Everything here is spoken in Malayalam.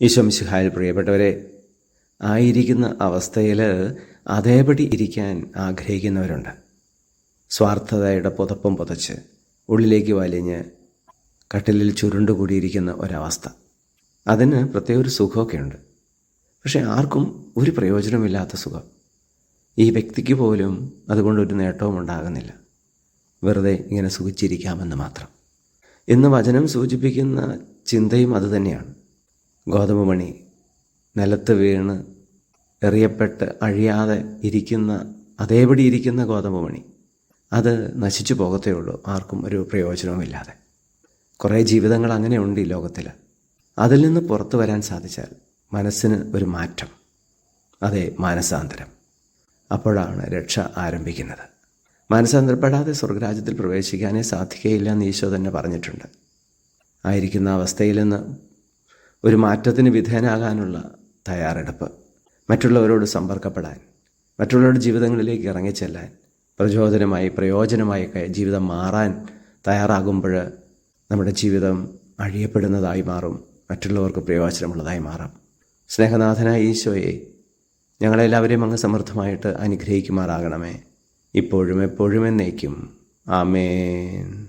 ഈശോമിശിഹായിൽ പ്രിയപ്പെട്ടവരെ ആയിരിക്കുന്ന അവസ്ഥയിൽ അതേപടി ഇരിക്കാൻ ആഗ്രഹിക്കുന്നവരുണ്ട്. സ്വാർത്ഥതയുടെ പുതപ്പും പുതച്ച് ഉള്ളിലേക്ക് വലിഞ്ഞ് കട്ടിലിൽ ചുരുണ്ടുകൂടിയിരിക്കുന്ന ഒരവസ്ഥ. അതിന് പ്രത്യേക ഒരു സുഖമൊക്കെ ഉണ്ട് പക്ഷേ ആർക്കും ഒരു പ്രയോജനമില്ലാത്ത സുഖം. ഈ വ്യക്തിക്ക് പോലും അതുകൊണ്ടൊരു നേട്ടവും ഉണ്ടാകുന്നില്ല. വെറുതെ ഇങ്ങനെ സുഖിച്ചിരിക്കാമെന്ന് മാത്രം. ഇന്ന് വചനം സൂചിപ്പിക്കുന്ന ചിന്തയും അതുതന്നെയാണ് ഗോതമ്പ് മണി നിലത്ത് വീണ് എറിയപ്പെട്ട് അഴിയാതെ ഇരിക്കുന്ന അതേപടി ഇരിക്കുന്ന ഗോതമ്പ് മണി അത് നശിച്ചു പോകത്തേ ഉള്ളൂ. ആർക്കും ഒരു പ്രയോജനവുമില്ലാതെ കുറേ ജീവിതങ്ങൾ അങ്ങനെ ഉണ്ട് ഈ ലോകത്തിൽ അതിൽ നിന്ന് പുറത്തു വരാൻ സാധിച്ചാൽ മനസ്സിന് ഒരു മാറ്റം. അതെ മാനസാന്തരം. അപ്പോഴാണ് രക്ഷ ആരംഭിക്കുന്നത്. മാനസാന്തരപ്പെടാതെ സ്വർഗരാജ്യത്തിൽ പ്രവേശിക്കാനേ സാധിക്കുകയില്ല എന്ന് ഈശോ തന്നെ പറഞ്ഞിട്ടുണ്ട്. ആയിരിക്കുന്ന അവസ്ഥയിൽ നിന്ന് ഒരു മാറ്റത്തിന് വിധേയനാകാനുള്ള തയ്യാറെടുപ്പ്. മറ്റുള്ളവരോട് സമ്പർക്കപ്പെടാൻ മറ്റുള്ളവരുടെ ജീവിതങ്ങളിലേക്ക് ഇറങ്ങിച്ചെല്ലാൻ പ്രചോദനമായി പ്രയോജനമായി ജീവിതം മാറാൻ തയ്യാറാകുമ്പോൾ നമ്മുടെ ജീവിതം അഴിയപ്പെടുന്നതായി മാറും മറ്റുള്ളവർക്ക് പ്രയോജനമുള്ളതായി മാറാം. സ്നേഹനാഥനായ ഈശോയെ ഞങ്ങളെല്ലാവരെയും അങ്ങ് സമൃദ്ധമായിട്ട് അനുഗ്രഹിക്കുമാറാകണമേ. ഇപ്പോഴും എപ്പോഴും എന്നേക്കും. ആമേൻ.